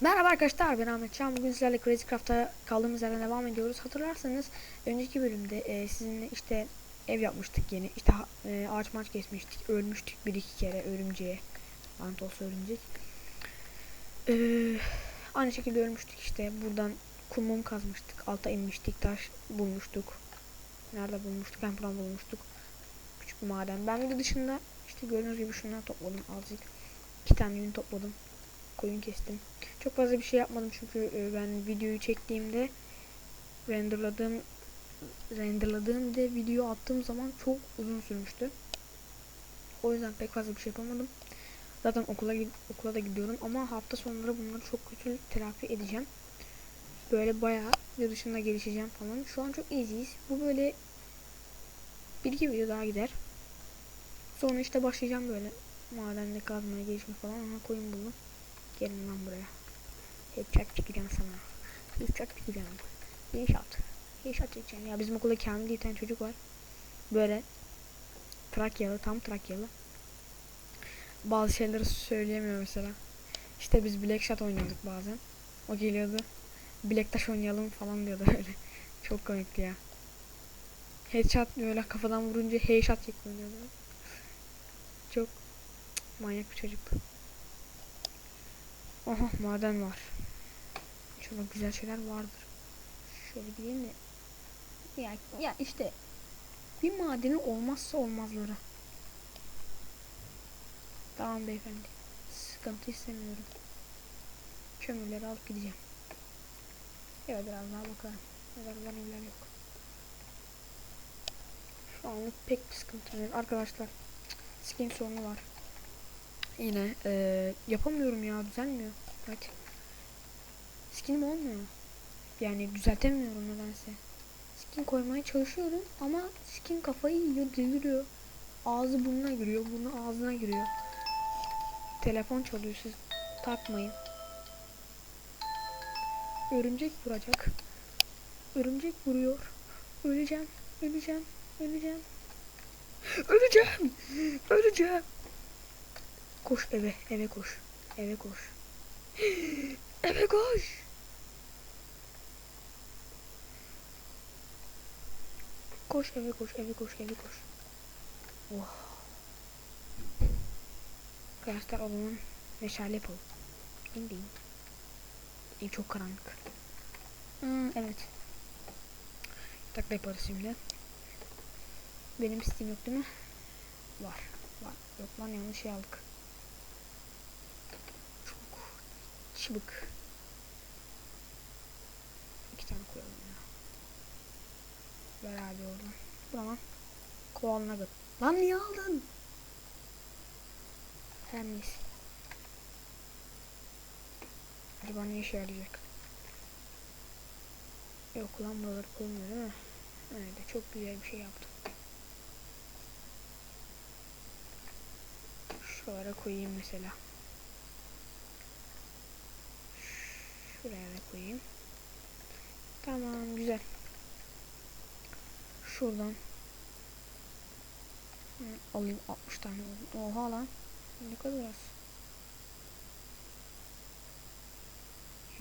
Merhaba arkadaşlar ben Ahmet Can. Bugün sizlerle Crazy Craft'a kaldığımız yerden devam ediyoruz. Hatırlarsanız önceki bölümde e, sizinle işte ev yapmıştık yeni. İşte e, ağaç maç kesmiştik. Ölmüştük bir iki kere örümceğe. Lanet olsa örümcek. E, aynı şekilde ölmüştük işte. Buradan kum mum kazmıştık. Alta inmiştik. Taş bulmuştuk. Nerede bulmuştuk? Ben falan bulmuştuk. Küçük bir maden. Ben bir de dışında işte gördüğünüz gibi şunları topladım azıcık. İki tane yün topladım. Koyun kestim. Çok fazla bir şey yapmadım çünkü e, ben videoyu çektiğimde renderladığım renderladığım de video attığım zaman çok uzun sürmüştü. O yüzden pek fazla bir şey yapamadım. Zaten okula okula da gidiyorum ama hafta sonları bunları çok kötü telafi edeceğim. Böyle bayağı dışında gelişeceğim falan. Şu an çok easy'yiz. Bu böyle bir iki video daha gider. Sonra işte başlayacağım böyle madende kazmaya gelişme falan. Aha koyun buldum. Gelin lan buraya. Headshot çekeceğim sana. Headshot çekeceğim. Headshot. Headshot çekeceğim. Ya bizim okulda Kamil diye tane çocuk var. Böyle Trakyalı, tam Trakyalı. Bazı şeyleri söyleyemiyor mesela. İşte biz Black Shot oynuyorduk bazen. O geliyordu. Black Taş oynayalım falan diyordu öyle. Çok komikti ya. Headshot böyle kafadan vurunca headshot çekmiyor diyordu. Çok manyak bir çocuktu. Aha maden var. Şurada güzel şeyler vardır. Şöyle gideyim de. Ya, ya işte bir madenin olmazsa olmazları. Tamam beyefendi. Sıkıntı istemiyorum. Kömürleri alıp gideceğim. Ya biraz daha bakalım. Neler var neler yok. Şu anlık pek bir sıkıntı yok. Arkadaşlar skin sorunu var. Yine eee, yapamıyorum ya düzelmiyor. Hadi. Skinim olmuyor. Yani düzeltemiyorum nedense. Skin koymaya çalışıyorum ama skin kafayı yiyor, deliriyor. Ağzı burnuna giriyor, burnu ağzına giriyor. Telefon çalıyor siz takmayın. Örümcek vuracak. Örümcek vuruyor. Öleceğim, öleceğim, öleceğim. Öleceğim, öleceğim. Koş eve, eve koş. Eve koş. eve koş. Koş eve koş, eve koş, eve koş. Oh. Arkadaşlar o zaman meşale yapalım. İndi. Ev çok karanlık. Hmm, evet. Takla yaparız şimdi. Benim isteğim yok değil mi? Var. Var. Yok lan yanlış şey aldık. Çok çabuk. İki tane koyalım ya. Ver abi oradan. Tamam. Kovalına git. Lan niye aldın? Her neyse. Acaba ne işe yarayacak? Yok lan buraları koymuyor değil mi? Evet çok güzel bir şey yaptım. Şuralara koyayım mesela. Şuraya da koyayım. Tamam güzel. Şuradan alayım 60 tane. Oha lan. Ne kadar az.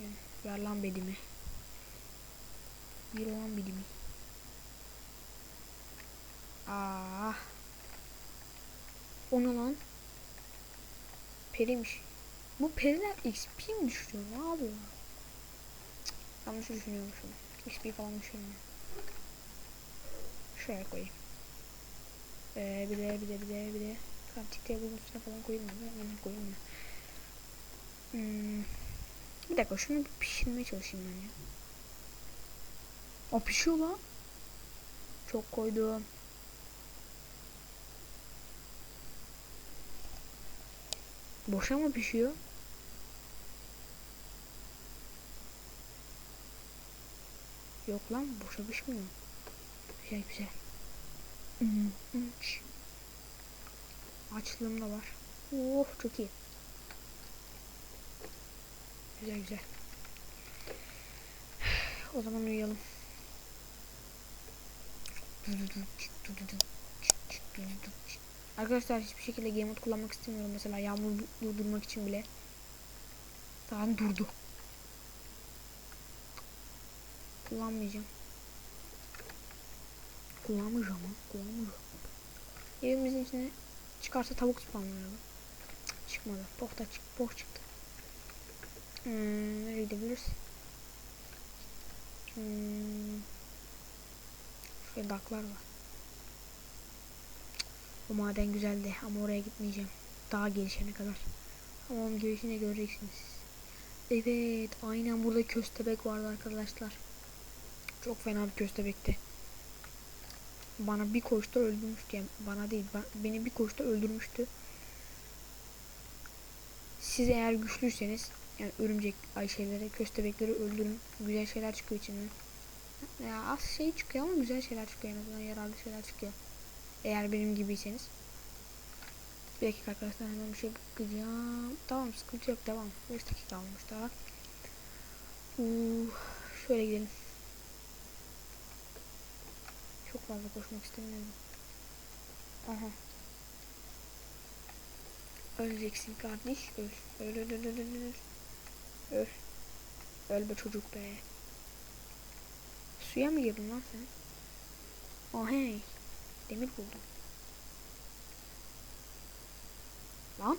Şimdi ver lan bedimi. Bir lan bedimi. Aa. O ne lan? Periymiş. Bu periler XP mi düşürüyor? Ne yapıyor? Cık, yanlış düşünüyormuşum. XP falan düşürmüyor. Şuraya koyayım. Ee, bir de bir de bir de bir de crafting table'ın üstüne falan koyayım mı? Hemen koyayım mı? Hmm. Bir dakika şunu bir pişirmeye çalışayım ben ya. O pişiyor lan. Çok koydum. Boşa mı pişiyor? Yok lan boşa pişmiyor. Güzel güzel. Açlığım da var. Oh çok iyi. Güzel güzel. O zaman uyuyalım. Arkadaşlar hiçbir şekilde game mode kullanmak istemiyorum. Mesela yağmur durdurmak için bile. Tamam durdu. Kullanmayacağım. Kullanmayacağım ha. Kullanmayacağım. Evimizin içine çıkarsa tavuk spawnlayalım. Çıkmadı. Poh da çık, poh çıktı. Hmm, nereye gidebiliriz? Hmm. Şurada daklar var. Bu maden güzeldi ama oraya gitmeyeceğim. Daha gelişene kadar. Ama onun gelişini göreceksiniz. Evet, aynen burada köstebek vardı arkadaşlar. Çok fena bir köstebekti. Bana bir koşta öldürmüştü. Yani bana değil, ben, beni bir koşta öldürmüştü. Siz eğer güçlüyseniz yani örümcek ay şeyleri, köstebekleri öldürün. Güzel şeyler çıkıyor içinden. Ya az şey çıkıyor ama güzel şeyler çıkıyor en azından yararlı şeyler çıkıyor. Eğer benim gibiyseniz. Bir dakika arkadaşlar hemen bir şey bakacağım. Tamam sıkıntı yok devam. 5 dakika olmuş daha. Uh, şöyle gidelim. Çok fazla koşmak istemiyorum. Aha. Öleceksin kardeş. Öl. Öl öl öl öl öl. öl. Öl. Öl be çocuk be. Suya mı girdin lan sen? Oh hey. Demir buldum. Lan.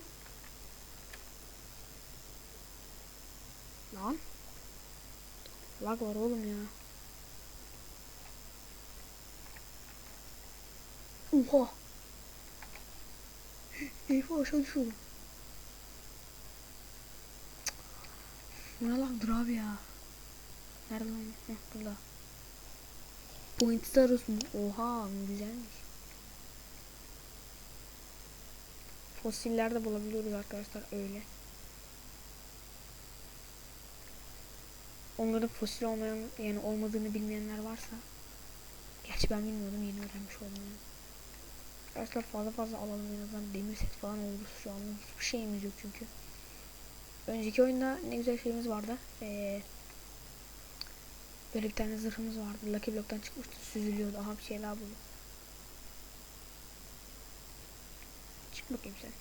Lan. Lag var oğlum ya. Oha. Eyvah aşağı düşüyorum. Bu ne abi ya? Nerede lan? Heh, burada. Point Stars mı? Oha güzelmiş. Fosiller de bulabiliyoruz arkadaşlar öyle. Onların fosil olmayan yani olmadığını bilmeyenler varsa Gerçi ben bilmiyordum yeni öğrenmiş oldum yani. Arkadaşlar fazla fazla alalım en azından demir set falan oluruz şu an hiçbir şeyimiz yok çünkü. Önceki oyunda ne güzel şeyimiz vardı. Ee, böyle bir tane zırhımız vardı. Lucky Block'tan çıkmıştı. Süzülüyordu. Aha bir şey daha buldum. Çık bakayım sen.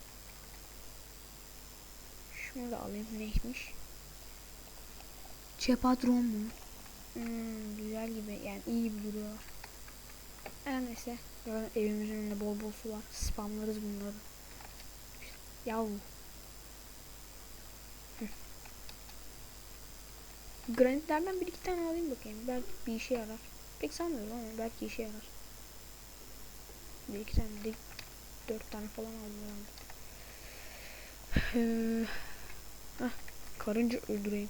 Şunu da alayım. Neymiş? Çepatron mu? Hmm, güzel gibi. Yani iyi gibi duruyorlar. Her neyse. Evimizin önünde bol bol su var. Spamlarız bunları. Yahu. Granitlerden bir iki tane alayım bakayım. Belki bir işe yarar. Pek sanmıyorum ama belki işe yarar. Bir iki tane değil. Dört tane falan aldım herhalde. Ee, heh, karınca öldüreyim.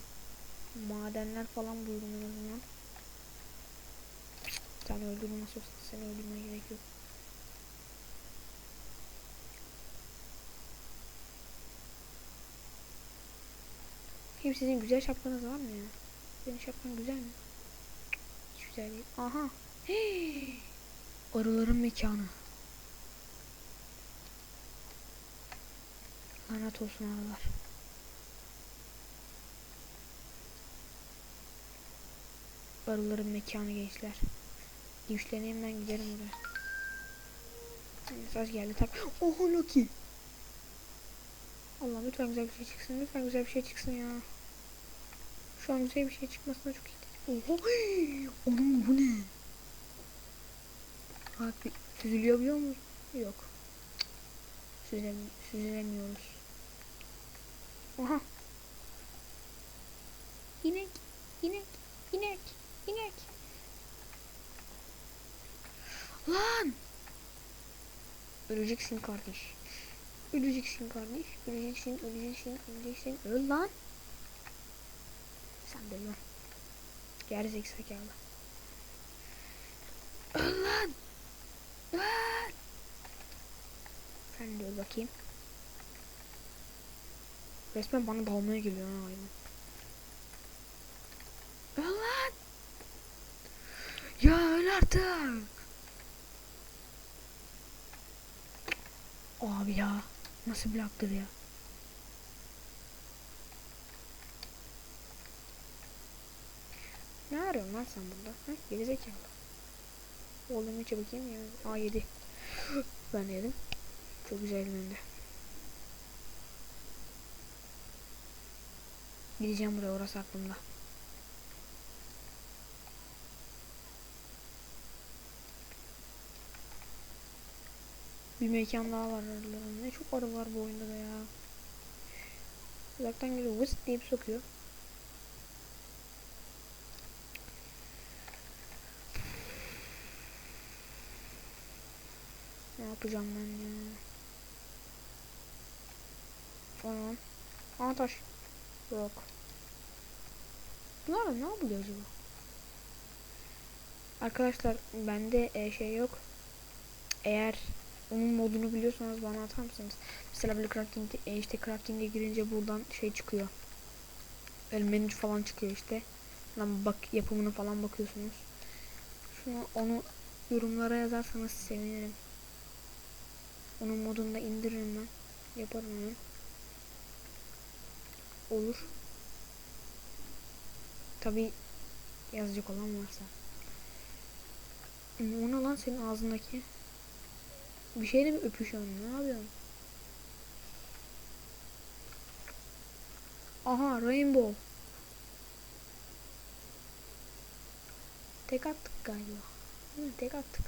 Madenler falan buldum en azından. Sen öldürme nasıl olsa seni öldürmeye gerek yok. Hem sizin güzel şapkanız var mı ya? Senin şapkan güzel mi? Hiç güzel değil. Aha. Hey. Arıların mekanı. Lanet olsun arılar. Arıların mekanı gençler. Güçleneyim ben giderim oraya. Mesaj geldi tak. Oha Loki. Allah lütfen güzel bir şey çıksın. Lütfen güzel bir şey çıksın ya. Şu an güzel bir şey çıkmasına çok iyi. Oha. Onun bu ne? Abi süzülüyor mu? Yok. Süzülem süzülemiyoruz. Oha. İnek. İnek. İnek. İnek. Lan! Öleceksin kardeş. Öleceksin kardeş. Öleceksin, öleceksin, öleceksin. Öl lan. Sen de lan. Gerizek zekalı. Öl lan. Öl. Sen de öl bakayım. Resmen bana dalmaya geliyor ha hayvan. Öl lan. Ya öl artık. Abi ya. Nasıl bir haktır ya. Ne arıyorsun lan sen burada? Ha? Gerizekalı. Oğlum içe bakayım ya. Aa yedi. ben de yedim. Çok güzel elinde. Gideceğim buraya orası aklımda. Bir mekan daha var aralarında. Ne çok arı var bu oyunda da ya. Uzaktan geliyor vıs deyip sokuyor. Ne yapacağım ben ya? Tamam. Aa taş. Yok. Bunlar ne yapıyor acaba? Arkadaşlar bende e, şey yok. Eğer onun modunu biliyorsanız bana atar mısınız? Mesela böyle crafting e, işte crafting'e girince buradan şey çıkıyor. Böyle menü falan çıkıyor işte. Lan bak yapımını falan bakıyorsunuz. Şunu onu yorumlara yazarsanız sevinirim. Onun modunu da indiririm ben. Yaparım hemen. Olur. Tabi yazacak olan varsa. Hmm, O ne lan senin ağzındaki? Bir şeyle mi öpüşüyorsun? Ne yapıyorsun? Aha rainbow. Tek attık galiba. Hı, tek attık.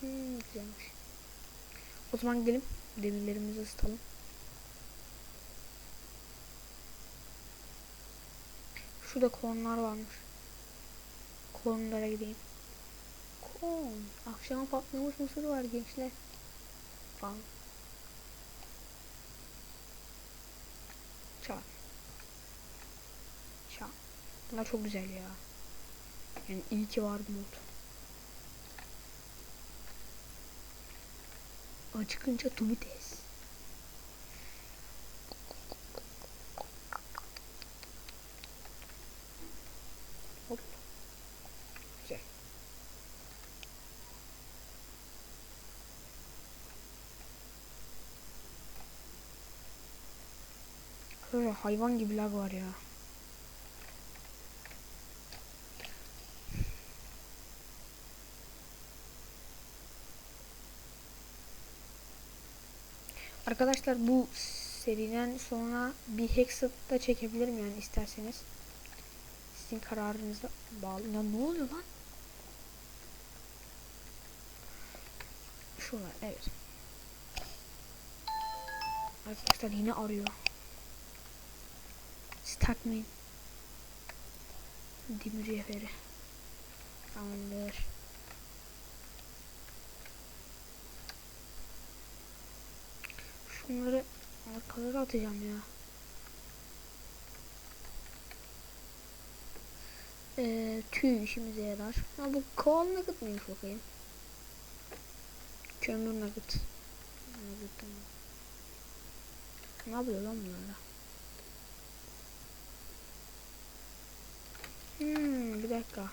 Hmm, güzelmiş. O zaman gidelim. Demirlerimizi ısıtalım. Şurada kornlar varmış. Kornlara gideyim. Korn. Akşama patlamış mısır var gençler. Falan. Çak. Çak. Bunlar çok güzel ya. Yani iyi ki var bu. Acıkınca tubites. Hop. Güzel. Böyle hayvan gibi lag var ya. Arkadaşlar bu seriden sonra bir Hexed da çekebilirim yani isterseniz. Sizin kararınıza bağlı. Ya ne oluyor lan? Şurada evet. Arkadaşlar yine arıyor. Siz takmayın. Demir yeferi. Tamamdır. Şunları arkalara atacağım ya. Ee, tüy işimize yarar. Ha bu koal nugget mıymış bakayım. Kömür nugget. Nugget. Ne yapıyor lan bunlarla? Hmm, bir dakika.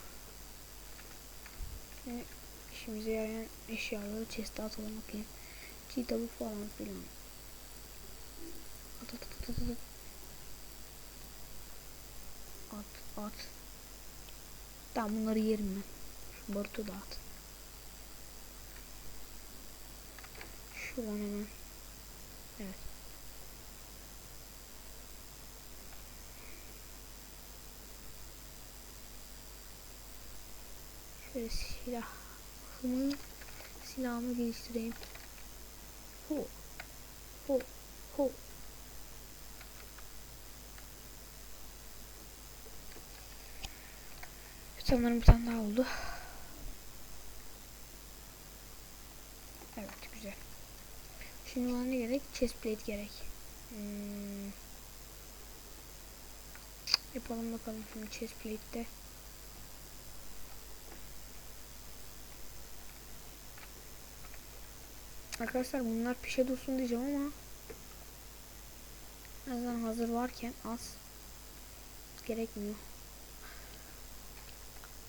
Şimdi işimize yarayan eşyaları chest'e atalım bakayım. Çiğ tavuk falan filan. At at. Tamam bunları yerim ben. Şu barutu da at. Şuradan hemen. Evet. Şöyle silahımı silahımı geliştireyim. Ho. Ho. Ho. Sanırım bir tane daha oldu. Evet güzel. Şimdi bana ne gerek? Chestplate gerek. Hmm. Yapalım bakalım şimdi chestplate'de. Arkadaşlar bunlar pişe dursun diyeceğim ama azından hazır varken az gerekmiyor.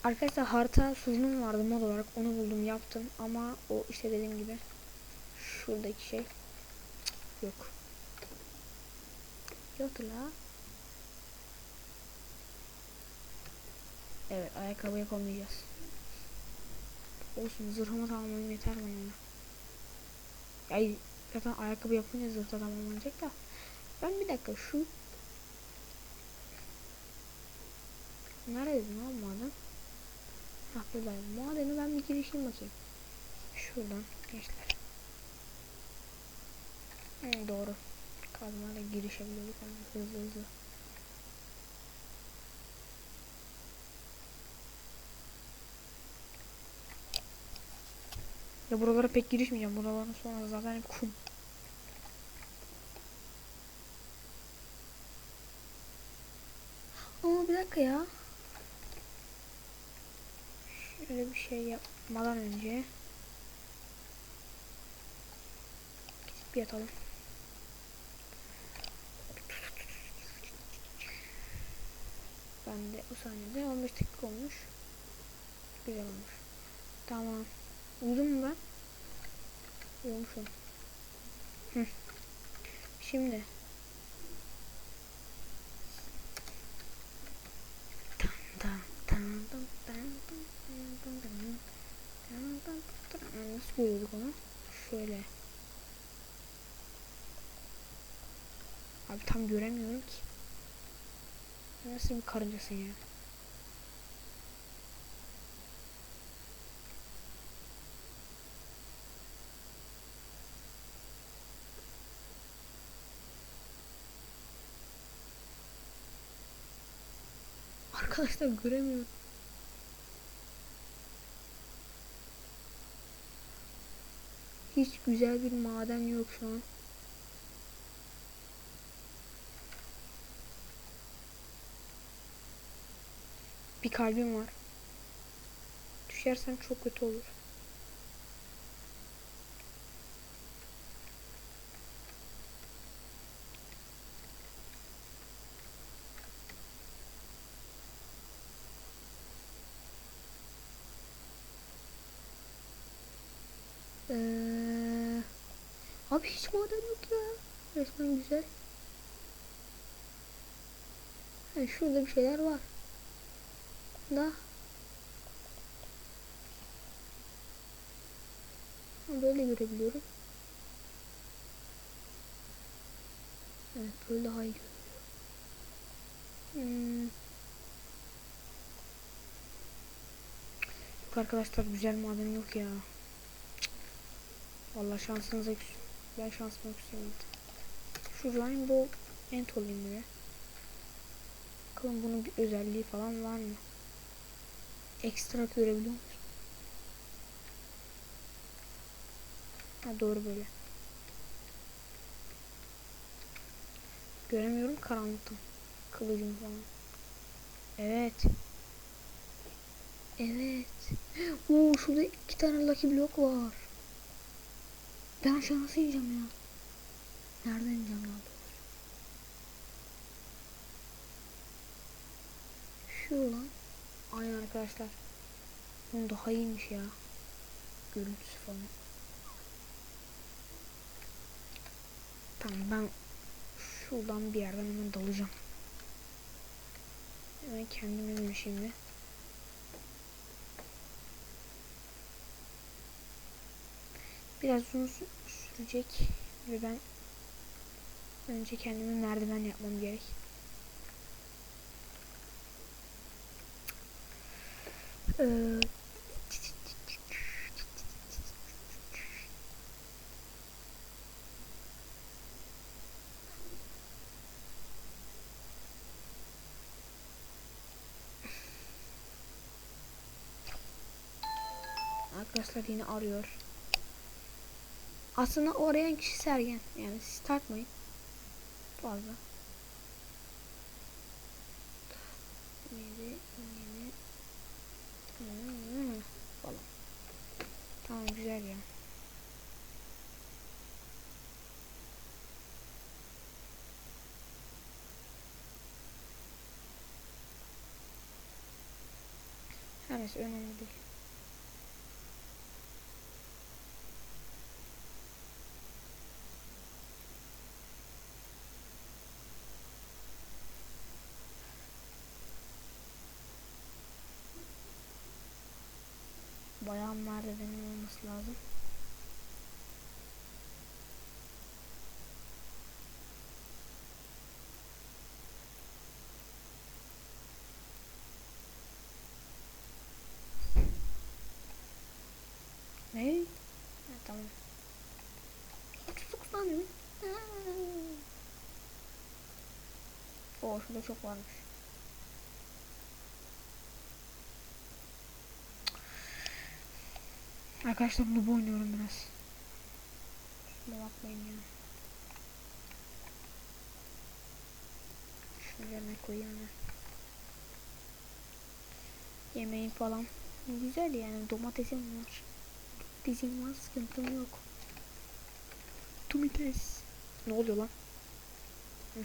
Arkadaşlar harita sorunum vardı mod olarak onu buldum yaptım ama o işte dediğim gibi şuradaki şey yok. Yoktu la. Evet ayakkabı yapamayacağız. Olsun zırhımı tamamlayayım yeter bana ya. Zaten ayakkabı yapınca zırh tamamlanacak da. Ben bir dakika şu Neredeydi lan maden? Hah buradayım. Madeni ben bir girişeyim bakayım. Şuradan gençler. Hı, doğru. Kazmayla girişebiliyorduk ama hızlı hızlı. Ya buralara pek girişmeyeceğim. Buraların sonra zaten hep kum. Ama bir dakika ya. Şöyle bir şey yapmadan önce gidip yatalım. Ben de o saniyede 15 dakika olmuş. Güzel olmuş. Tamam. Uyudum mu ben? Uyumuşum. Hı. Şimdi. Tam tam tam tam tam tam Nasıl görüyorduk onu? Şöyle. Abi tam göremiyorum ki. Nasıl bir karıncasın ya? Arkadaşlar göremiyorum. Hiç güzel bir maden yok şu an. Bir kalbim var. Düşersem çok kötü olur. Ee, abi hiç maden yok ya. Resmen güzel. Ha, şurada bir şeyler var. Da. Böyle görebiliyorum. Evet böyle daha iyi görünüyor. Hmm. Yok arkadaşlar güzel maden yok ya. Vallahi şansınıza küs. Ben şansıma küsüyorum. Şu Rainbow Ant olayım bir de. Bakalım bunun bir özelliği falan var mı? Ekstra görebiliyor musun? Ha doğru böyle. Göremiyorum karanlıktan. Kılıcım falan. Evet. Evet. Oo şurada iki tane lucky block var. Ben aşağı nasıl ineceğim ya? Nereden ineceğim ya? Şu lan. Aynen arkadaşlar. Bunun daha iyiymiş ya. Görüntüsü falan. Tamam ben şuradan bir yerden hemen dalacağım. Hemen kendime bir şimdi. Biraz uzun sürecek ve ben önce kendime merdiven yapmam gerek. Ee, Arkadaşlar yine arıyor. Aslında o arayan kişi Sergen. Yani siz takmayın. Fazla. Yedi, yedi, hmm, falan. Tamam güzel ya. Her neyse önemli değil. Bayağı merdivenin olması lazım. Ne? Ha, tamam. 39 tane mi? Oo şurada çok varmış. Arkadaşlar noob oynuyorum biraz. Şuna bakmayın ya. Şunu yerine koyayım hemen. Yemeğim falan. Güzel yani domatesim var. Domatesim var sıkıntım yok. Domates. Ne oluyor lan? Hı.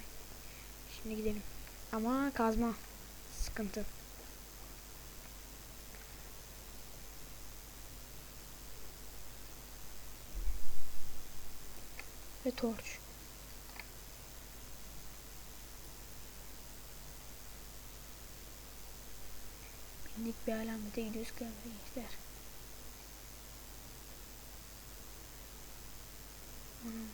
Şimdi gidelim. Ama kazma. Sıkıntı. Ve torç. Bindik bir alamete gidiyoruz kıyafete gençler. Ana.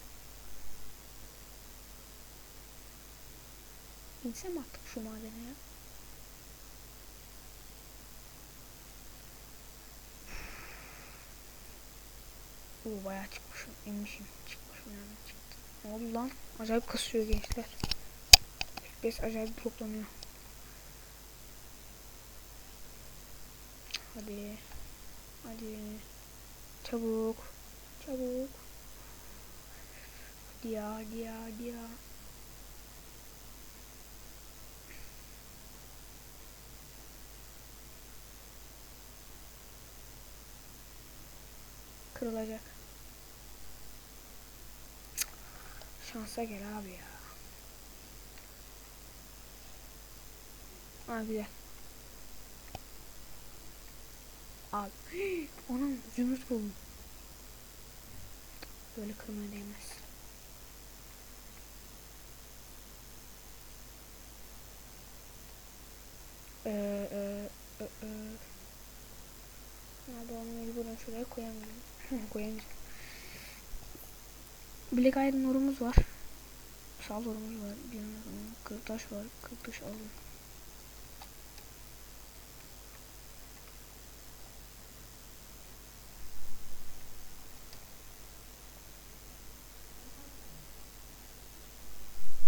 İnsem artık şu madene ya. Oo bayağı çıkmışım, inmişim. Çıktı? Ne oldu lan? Acayip kasıyor gençler. FPS acayip toplanıyor. Hadi. Hadi. Çabuk. Çabuk. Hadi ya, hadi ya, hadi ya. Kırılacak. Cık. Şansa gel abi ya. Ha güzel. Abi. Onun zümrüt buldum. Böyle kırmaya değmez. Ee, e, e, e. Abi onu mecburen şuraya koyamıyorum. Koyamayacağım. Black Iron orumuz var. Sal orumuz var. Bir yana kırk taş var. Kırk taş alalım.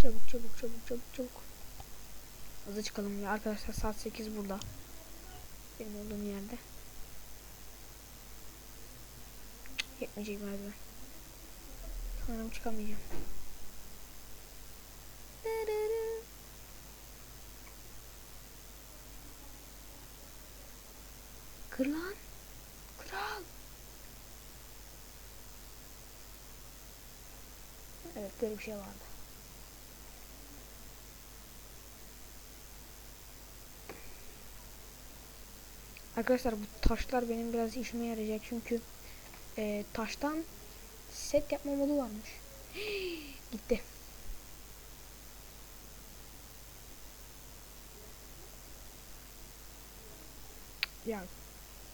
Çabuk çabuk çabuk çabuk çabuk. Hızlı çıkalım ya arkadaşlar saat 8 burada. Benim olduğum yerde. Yetmeyecek merdiven. Sanırım çıkamayacağım. Kır lan. Kral. Evet böyle bir şey vardı. Arkadaşlar bu taşlar benim biraz işime yarayacak çünkü e, taştan set yapma modu varmış. Gitti. Ya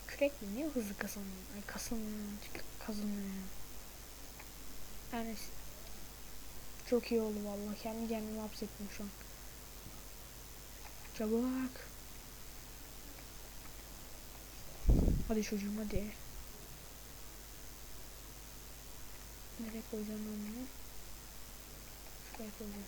kürekle niye hızlı kazanıyor? Ay kazanıyor. Kazanıyor. Yani çok iyi oldu vallahi. Kendi kendimi hapsettim şu an. Çabuk. Hadi çocuğum hadi. Nereye koyacağım ben bunu? Şuraya koyacağım.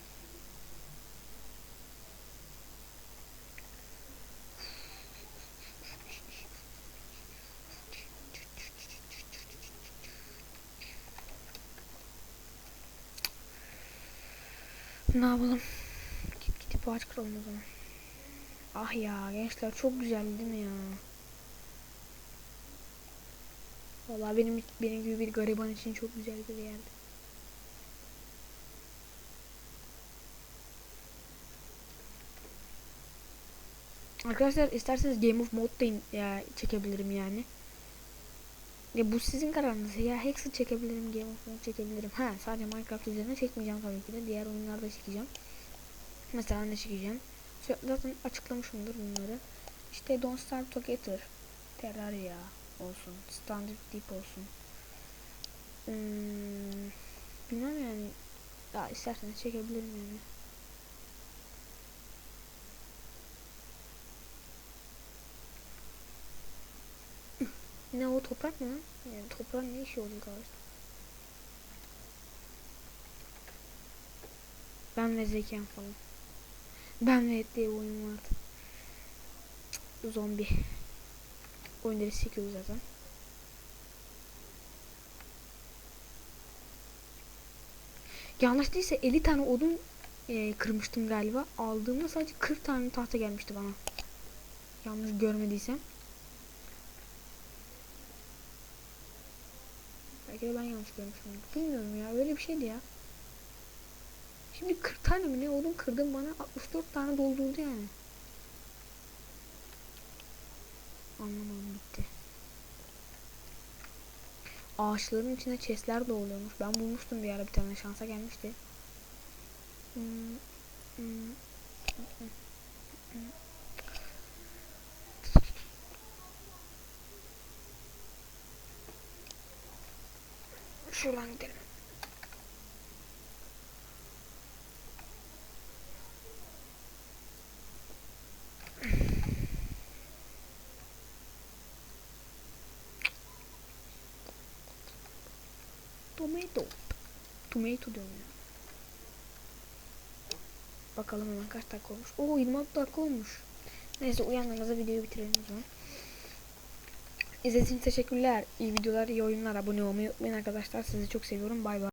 Ne yapalım? Gidip gidip ağaç kıralım o zaman. Ah ya gençler çok güzel değil mi ya? Vallahi benim benim gibi bir gariban için çok güzel bir yerdi. Arkadaşlar isterseniz Game of Mode ya, çekebilirim yani. Ya bu sizin kararınız. Ya Hex'i çekebilirim, Game of Mode çekebilirim. Ha sadece Minecraft üzerine çekmeyeceğim tabii ki de. Diğer oyunlarda çekeceğim. Mesela ne çekeceğim? Zaten açıklamışımdır bunları. İşte Don't Starve Together, Terraria, olsun. Standard deep olsun. Hmm, bilmem yani. Ya isterseniz çekebilirim yani. Ne o toprak mı lan? Yani toprağın ne işi olacak abi? Ben ve zekam falan. Ben ve et diye bir oyun vardı. Zombi. Oyunları sikiyoruz zaten. Yanlış değilse 50 tane odun e, kırmıştım galiba. Aldığımda sadece 40 tane tahta gelmişti bana. Yanlış görmediysem. Belki de ben yanlış görmüşüm. Bilmiyorum ya öyle bir şeydi ya. Şimdi 40 tane mi ne odun kırdım bana 64 tane doldurdu yani. Anlamadım bitti. Ağaçların içinde chestler de oluyormuş. Ben bulmuştum bir ara bir tane şansa gelmişti. Hmm, hmm, hmm. Şuradan gidelim. Tomato. Tomato diyorum. Bakalım hemen kaç dakika olmuş. Oo 26 dakika olmuş. Neyse uyandığımızda videoyu bitirelim o zaman. İzlediğiniz için teşekkürler. İyi videolar, iyi oyunlar. Abone olmayı unutmayın arkadaşlar. Sizi çok seviyorum. Bay bay.